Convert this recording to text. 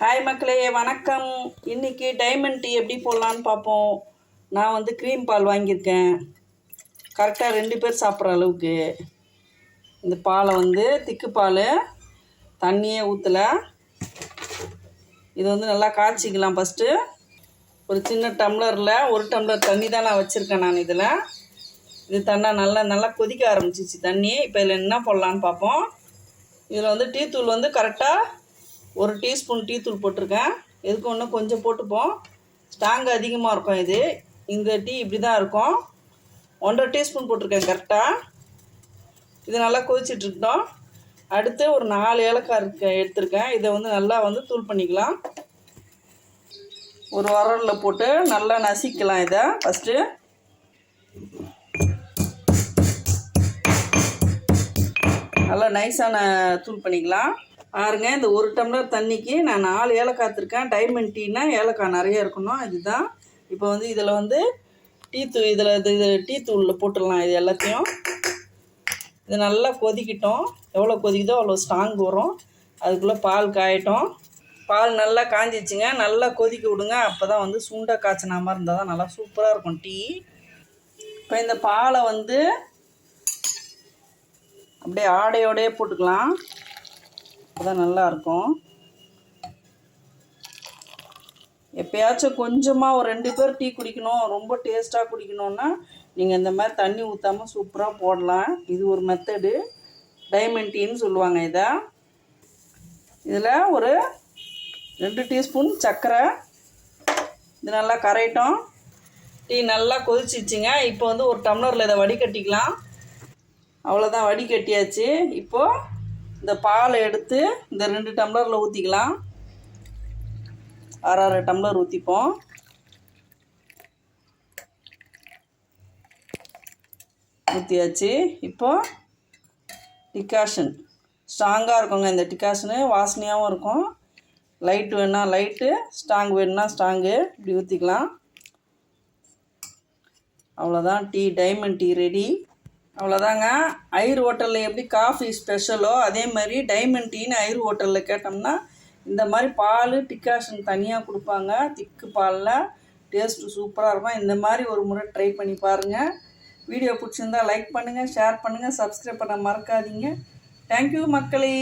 Hi மக்களே வணக்கம். இன்னைக்கு டைமண்ட் டீ எப்படி போடலான்னு பார்ப்போம். நான் வந்து க்ரீம் பால் வாங்கியிருக்கேன். கரெக்டாக ரெண்டு பேர் சாப்பிட்ற அளவுக்கு. இந்த பாலை வந்து திக்கு பால் தண்ணியே ஊற்றலை இது வந்து நல்லா காய்ச்சிக்கலாம் ஃபஸ்ட்டு ஒரு சின்ன டம்ளரில் ஒரு டம்ளர் தண்ணி தான் நான் வச்சுருக்கேன் நான் இதில். இது தண்ணா நல்லா நல்லா கொதிக்க ஆரம்பிச்சிச்சு தண்ணி இப்போ இதில் என்ன போடலான்னு பார்ப்போம். இதில் வந்து டீ தூள் வந்து கரெக்டாக ஒரு டீஸ்பூன் டீ தூள் போட்டிருக்கேன். எதுக்கு ஒன்று கொஞ்சம் போட்டுப்போம் ஸ்ட்ராங் அதிகமாக இருக்கும் இது. இந்த டீ இப்படி தான் இருக்கும். ஒன்றரை டீஸ்பூன் போட்டிருக்கேன் கரெக்டாக இது நல்லா கொதிச்சிட்டு அடுத்து ஒரு நாலு ஏலக்காய் இருக்க எடுத்திருக்கேன். இதை வந்து நல்லா வந்து தூள் பண்ணிக்கலாம். ஒரு வரலில் போட்டு நல்லா நசிக்கலாம் இதை ஃபஸ்ட்டு நல்லா நைஸான தூள் பண்ணிக்கலாம். பாருங்க இந்த ஒரு டம்ளர் தண்ணிக்கு நான் நாலு ஏலக்காய் எடுத்திருக்கேன். டைமண்ட் டீனா ஏலக்காய் நிறைய இருக்கணும். இதுதான் இப்போ வந்து இதில் வந்து டீ தூ இதில் இது இது டீ தூளில் போட்டுடலாம் இது எல்லாத்தையும். இது நல்லா கொதிக்கட்டும். எவ்வளோ கொதிக்குதோ அவ்வளோ ஸ்ட்ராங் வரும். அதுக்குள்ளே பால் காயட்டும். பால் நல்லா காஞ்சிச்சுங்க நல்லா கொதிக்க விடுங்க. அப்போ தான் வந்து சுண்டை காய்ச்சின மாதிரி இருந்தால் தான் நல்லா சூப்பராக இருக்கும் டீ. இப்போ இந்த பாலை வந்து அப்படியே ஆடையோடையே போட்டுக்கலாம். அப்பதான் நல்லாயிருக்கும். எப்பயாச்சும் கொஞ்சமாக ஒரு ரெண்டு பேர் டீ குடிக்கணும் ரொம்ப டேஸ்ட்டாக குடிக்கணுன்னா நீங்கள் இந்த மாதிரி தண்ணி ஊற்றாமல் சூப்பராக போடலாம். இது ஒரு மெத்தடு டைமண்ட் டீன்னு சொல்லுவாங்க இதை. இதில் ஒரு ரெண்டு டீஸ்பூன் சர்க்கரை. இது நல்லா கரையட்டும். டீ நல்லா கொதிச்சிச்சுங்க இப்போ வந்து ஒரு டம்ளரில் இதை வடிகட்டிக்கலாம். அவ்வளோதான் வடிகட்டியாச்சு. இப்போது இந்த பாலை எடுத்து இந்த ரெண்டு டம்ளரில் ஊற்றிக்கலாம் அரை அரை டம்ளர் ஊற்றிப்போம் ஊற்றியாச்சு இப்போது டிகாஷன். ஸ்ட்ராங்காக இருக்குங்க இந்த டிகாஷனு. வாசனையாகவும் இருக்கும். லைட்டு வேணால் லைட்டு ஸ்ட்ராங் வேணும்னா ஸ்ட்ராங்கு இப்படி ஊற்றிக்கலாம் அவ்வளோதான் டீ டைமண்ட் டீ ரெடி அவ்வளோதாங்க ஐர் ஹோட்டலில் எப்படி காஃபி ஸ்பெஷலோ அதே மாதிரி டைமண்ட் டீன்னு ஐர் ஹோட்டலில் கேட்டோம்னா இந்த மாதிரி பால் டிக்காஷன் தனியாக கொடுப்பாங்க. திக்கு பாலில். டேஸ்ட்டு சூப்பராக இருக்கும். இந்த மாதிரி ஒரு முறை ட்ரை பண்ணி பாருங்கள் வீடியோ பிடிச்சிருந்தா லைக் பண்ணுங்கள் ஷேர் பண்ணுங்கள் சப்ஸ்கிரைப் பண்ண மறக்காதீங்க. தேங்க்யூ மக்களே.